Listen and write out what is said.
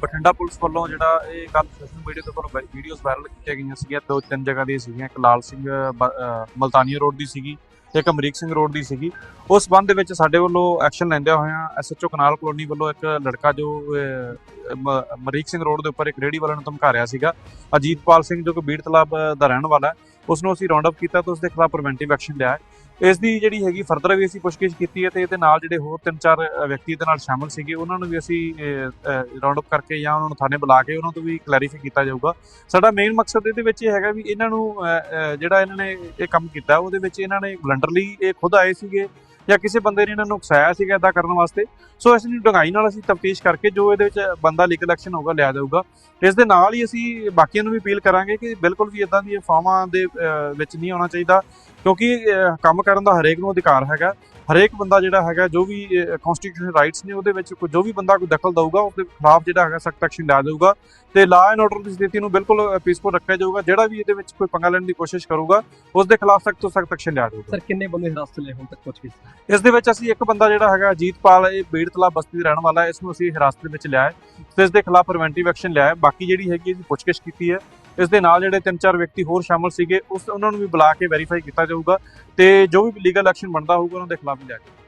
Bathinda police ਵੱਲੋਂ ਜਿਹੜਾ ਇਹ ਕੱਲ ਸੋਸ਼ਲ ਮੀਡੀਆ ਤੇ ਵੱਲੋਂ ਵੀਡੀਓਜ਼ ਵਾਇਰਲ ਕੀਤੀਆਂ ਗਈਆਂ ਸੀਗੀਆਂ। ਦੋ ਤਿੰਨ ਜਗ੍ਹਾ ਦੀਆਂ ਸੀਗੀਆਂ। ਇੱਕ ਲਾਲ ਸਿੰਘ ਬ- ਅਹ ਮਲਤਾਨੀਆ ਰੋਡ ਦੀ ਸੀਗੀ ਤੇ ਇੱਕ ਅਮਰੀਕ ਸਿੰਘ ਰੋਡ ਦੀ ਸੀਗੀ। ਉਸ ਸੰਬੰਧ ਦੇ ਵਿੱਚ ਸਾਡੇ ਵੱਲੋਂ ਐਕਸ਼ਨ ਲੈਂਦਿਆਂ ਹੋਇਆਂ ਐਸਐਚਓ ਕਨਾਲ ਕਲੋਨੀ ਵੱਲੋਂ ਇੱਕ ਲੜਕਾ ਜੋ ਅਹ, ਅਮਰੀਕ ਸਿੰਘ ਰੋਡ ਦੇ ਉੱਪਰ ਇੱਕ ਰੇੜੀ ਵਾਲੇ ਨੂੰ ਧਮਕਾ ਰਿਹਾ ਸੀਗਾ। ਅਜੀਤਪਾਲ ਸਿੰਘ ਜੋ ਕਿ ਬੀੜ ਤਲਾਬ ਦਾ ਰਹਿਣ ਵਾਲਾ ਹੈ ਉਸ ਨੂੰ ਅਸੀਂ ਰਾਉਂਡ ਅਪ ਕੀਤਾ ਤੇ ਉਸ ਦੇ ਖਿਲਾਫ ਪ੍ਰੀਵੈਂਟਿਵ ਐਕਸ਼ਨ ਲਿਆ ਹੈ। ਇਸ ਦੀ ਜਿਹੜੀ ਹੈਗੀ ਫਰਦਰ ਵੀ ਅਸੀਂ ਪੁੱਛਗਿੱਛ ਕੀਤੀ ਹੈ ਤੇ ਇਹਦੇ ਨਾਲ ਜਿਹੜੇ ਹੋਰ ਤਿੰਨ ਚਾਰ ਵਿਅਕਤੀ ਇਹਦੇ ਨਾਲ ਸ਼ਾਮਲ ਸੀਗੇ, ਉਹਨਾਂ ਨੂੰ ਵੀ ਅਸੀਂ ਰਾਉਂਡ ਅਪ ਕਰਕੇ ਜਾਂ ਉਹਨਾਂ ਨੂੰ ਥਾਣੇ ਬੁਲਾ ਕੇ ਉਹਨਾਂ ਤੋਂ ਵੀ ਕਲੈਰੀਫਾਈ ਕੀਤਾ ਜਾਊਗਾ। ਸਾਡਾ ਮੇਨ ਮਕਸਦ ਇਹਦੇ ਵਿੱਚ ਇਹ ਹੈਗਾ ਵੀ ਇਹਨਾਂ ਨੂੰ ਜਿਹੜਾ ਇਹਨਾਂ ਨੇ ਇਹ ਕੰਮ ਕੀਤਾ, ਉਹਦੇ ਵਿੱਚ ਇਹਨਾਂ ਨੇ ਵਲੰਡਰਲੀ ਇਹ ਖੁਦ ਆਏ ਸੀਗੇ। ਜਾਂ ਕਿਸੇ ਬੰਦੇ ਨੇ ਇਹਨਾਂ ਨੂੰ ਉਕਸਾਇਆ ਸੀਗਾ ਇਦਾਂ ਕਰਨ ਵਾਸਤੇ, ਸੋ ਇਸ ਨੂੰ ਡੂੰਘਾਈ ਨਾਲ ਅਸੀਂ ਤਫਤੀਸ਼ ਕਰਕੇ ਜੋ ਇਹਦੇ ਵਿੱਚ ਬੰਦਾ ਲੀਗਲ ਐਕਸ਼ਨ ਹੋਊਗਾ, ਲਿਆ ਜਾਊਗਾ। ਇਸ ਦੇ ਨਾਲ ਹੀ ਅਸੀਂ ਬਾਕੀਆਂ ਨੂੰ ਵੀ ਅਪੀਲ ਕਰਾਂਗੇ ਕਿ ਬਿਲਕੁਲ ਵੀ ਇਦਾਂ ਦੀਆਂ ਫਾਰਮਾਂ ਦੇ ਵਿੱਚ ਨਹੀਂ ਆਉਣਾ ਚਾਹੀਦਾ, ਕਿਉਂਕਿ ਕੰਮ ਕਰਨ ਦਾ ਹਰੇਕ ਨੂੰ ਅਧਿਕਾਰ ਹੈਗਾ। ਹਰੇਕ ਬੰਦਾ ਜਿਹੜਾ ਹੈਗਾ ਜੋ ਵੀ ਕਨਸਟੀਟਿਊਸ਼ਨਲ ਰਾਈਟਸ ਨੇ ਉਹਦੇ ਵਿੱਚ ਜੋ ਵੀ ਬੰਦਾ ਕੋਈ ਦਖਲ ਦਊਗਾ ਉਸ ਦੇ ਖਿਲਾਫ ਜਿਹੜਾ ਹੈਗਾ ਸਖਤ ਐਕਸ਼ਨ ਲਿਆ ਜਾਊਗਾ ਤੇ ਲਾ ਐਂਡ ਆਰਡਰ ਦੀ ਸਥਿਤੀ ਨੂੰ ਬਿਲਕੁਲ ਪੀਸਫੁਲ ਰੱਖਿਆ ਜਾਊਗਾ ਜਿਹੜਾ ਵੀ ਇਹਦੇ ਵਿੱਚ ਕੋਈ ਪੰਗਾ ਲੈਣ ਦੀ ਕੋਸ਼ਿਸ਼ ਕਰੂਗਾ ਉਸ ਦੇ ਖਿਲਾਫ ਸਖਤ ਤੋਂ ਸਖਤ ਐਕਸ਼ਨ ਲਿਆ ਜਾਊਗਾ। ਸਰ ਕਿੰਨੇ ਬੰਦੇ ਹਿਰਾਸਤ ਲਏ ਹੁਣ ਤੱਕ ਪੁੱਛ ਗਏ ਇਸ ਦੇ ਵਿੱਚ ਅਸੀਂ ਇੱਕ ਬੰਦਾ ਜਿਹੜਾ ਹੈਗਾ ਅਜੀਤਪਾਲ ਇਹ ਬੀੜਤਲਾ ਬਸਤੀ ਦਾ ਰਹਿਣ ਵਾਲਾ ਹੈ ਇਸ ਨੂੰ ਅਸੀਂ ਹਿਰਾਸਤ ਦੇ ਵਿੱਚ ਲਿਆ ਹੈ ਤੇ ਇਸ ਦੇ ਖਿਲਾਫ ਪ੍ਰੀਵੈਂਟਿਵ ਐਕਸ਼ਨ ਲਿਆ ਹੈ। ਬਾਕੀ ਜਿਹੜੀ ਹੈਗੀ ਇਹਦੀ ਪੁੱਛਗਿੱਛ ਕੀਤੀ ਹੈ। ਇਸ ਦੇ ਨਾਲ ਜਿਹੜੇ ਤਿੰਨ ਚਾਰ ਵਿਅਕਤੀ ਹੋਰ ਸ਼ਾਮਲ ਸੀਗੇ, ਉਸ ਉਹਨਾਂ ਨੂੰ ਵੀ ਬੁਲਾ ਕੇ ਵੈਰੀਫਾਈ ਕੀਤਾ ਜਾਊਗਾ ਤੇ ਜੋ ਵੀ ਲੀਗਲ ਐਕਸ਼ਨ ਬਣਦਾ ਹੋਊਗਾ, ਉਹਨਾਂ ਦੇ ਖਿਲਾਫ ਵੀ ਲਿਆ ਜਾਊਗਾ